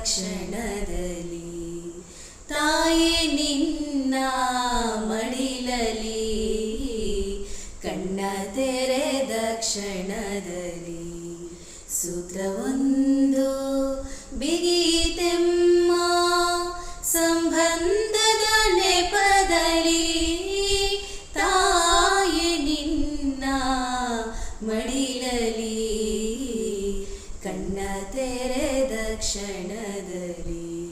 ಕ್ಷಣದಲ್ಲಿ ತಾಯಿ ನಿನ್ನ ಮಡಿಲಲಿ ಕಣ್ಣ ತೆರೆದ ಕ್ಷಣದಲ್ಲಿ ಸೂತ್ರವೊಂದು ಬಿಗಿತೆಮ್ಮ ಸಂಬಂಧದ ನೆಪದಲ್ಲಿ ತಾಯಿ ನಿನ್ನ ಮಡಿಲಲಿ ಕಣ್ಣ ತೆರೆದ ಕ್ಷಣದಲ್ಲಿ.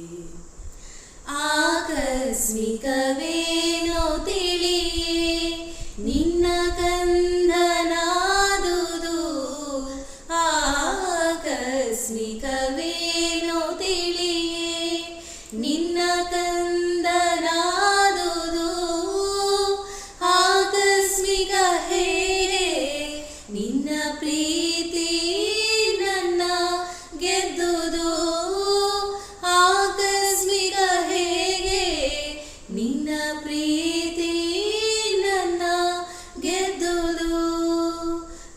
ಆಕಸ್ಮಿಕವೇನೋ ತಿಳಿಯೇ ನಿನ್ನ ಕಂದನಾದುದು. ಆಕಸ್ಮಿಕವೇನೋ ತಿಳಿಯೇ ನಿನ್ನ ಕಂದನಾದುದು. ಆಕಸ್ಮಿಕ ಹೇ ನಿನ್ನ ಪ್ರೀತಿ ಪ್ರೀತಿ ನನ್ನ ಗೆದ್ದುದು,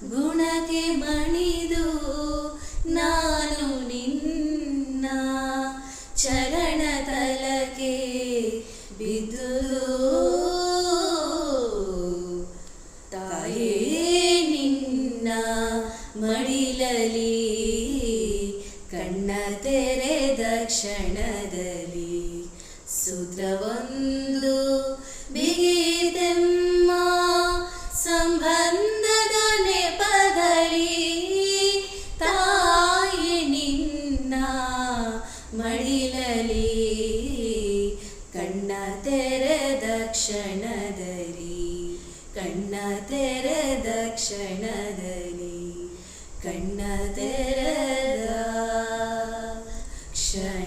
ಗುಣಕ್ಕೆ ಮಣಿದು ನಾನು ನಿನ್ನ ಚರಣ ತಲಕೆ ಬಿದ್ದುದು. ತಾಯೇ, ನಿನ್ನ ಮಡಿಲಲಿ ಕಣ್ಣ ತೆರೆ ಕ್ಷಣದಲ್ಲಿ ಸೂತ್ರವೊಂದು ತೆರೆಯಲಿ ಕಣ್ಣ ತೆರೆದ ಕ್ಷಣದಲ್ಲಿ ಕಣ್ಣ ತೆರೆದ ಕ್ಷಣದಲ್ಲಿ ಕಣ್ಣ ತೆರೆದ ಕ್ಷಣ